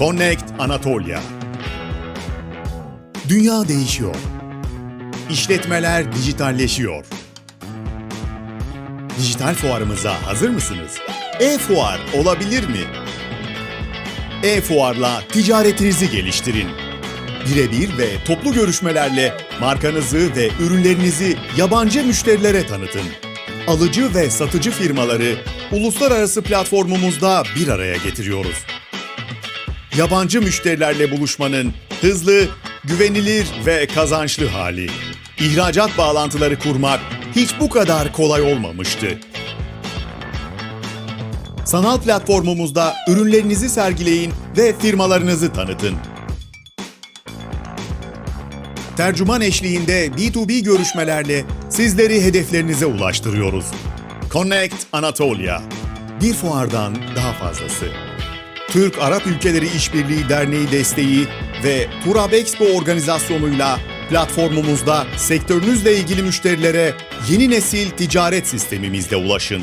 Connect Anatolia Dünya değişiyor. İşletmeler dijitalleşiyor. Dijital fuarımıza hazır mısınız? E-fuar olabilir mi? E-fuarla ticaretinizi geliştirin. Birebir ve toplu görüşmelerle markanızı ve ürünlerinizi yabancı müşterilere tanıtın. Alıcı ve satıcı firmaları uluslararası platformumuzda bir araya getiriyoruz. Yabancı müşterilerle buluşmanın hızlı, güvenilir ve kazançlı hali. İhracat bağlantıları kurmak hiç bu kadar kolay olmamıştı. Sanal platformumuzda ürünlerinizi sergileyin ve firmalarınızı tanıtın. Tercüman eşliğinde B2B görüşmelerle sizleri hedeflerinize ulaştırıyoruz. Connect Anatolia. Bir fuardan daha fazlası. Türk-Arap Ülkeleri İşbirliği Derneği desteği ve Turab Expo organizasyonuyla platformumuzda sektörünüzle ilgili müşterilere yeni nesil ticaret sistemimizle ulaşın.